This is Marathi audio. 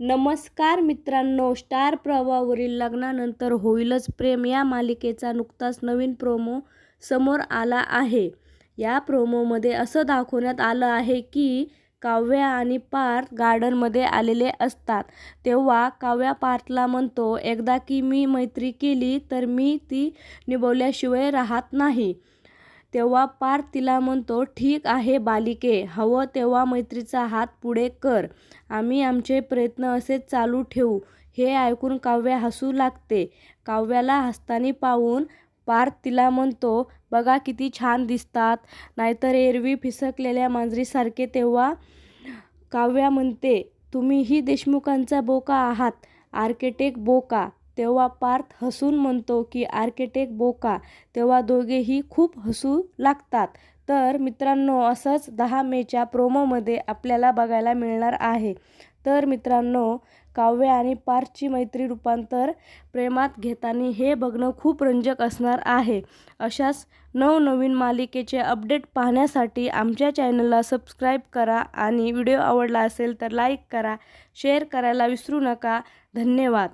नमस्कार मित्रांनो स्टार प्रवाहावरील लग्नानंतर होईलच प्रेम. या मालिकेचा नुकताच नवीन प्रोमो समोर आला आहे. या प्रोमोमध्ये असं दाखवण्यात आलं आहे की काव्या आणि पार्थ गार्डनमध्ये आलेले असतात. तेव्हा काव्या पार्थला म्हणतो एकदा की मी मैत्री केली तर मी ती निभवल्याशिवाय राहत नाही. तेव्हा पार्थ तिला म्हणतो ठीक आहे बालिके हवं तेव्हा मैत्रीचा हात पुढे कर. आम्ही आमचे प्रयत्न असेच चालू ठेवू. हे ऐकून काव्या हसू लागते. काव्याला हसताना पाहून पार्थ तिला म्हणतो बघा किती छान दिसतात. नाहीतर एरवी फिसकलेल्या मांजरीसारखे तेव्हा काव्या म्हणते तुम्हीही देशमुखांचा बोका आहात. आर्किटेक्ट बोका. तेव्हा पार्थ हसून म्हणतो की आर्किटेक्ट बोका. तेव्हा दोघेही खूप हसू लागतात. तर मित्रांनो असंच दहा मेच्या प्रोमोमध्ये आपल्याला बघायला मिळणार आहे. तर मित्रांनो काव्य आणि पार्थची मैत्री रूपांतर प्रेमात घेताना हे बघणं खूप रंजक असणार आहे. अशाच नवनवीन मालिकेचे अपडेट पाहण्यासाठी आमच्या चॅनलला सबस्क्राईब करा आणि व्हिडिओ आवडला असेल तर लाईक करा शेअर करायला विसरू नका. धन्यवाद.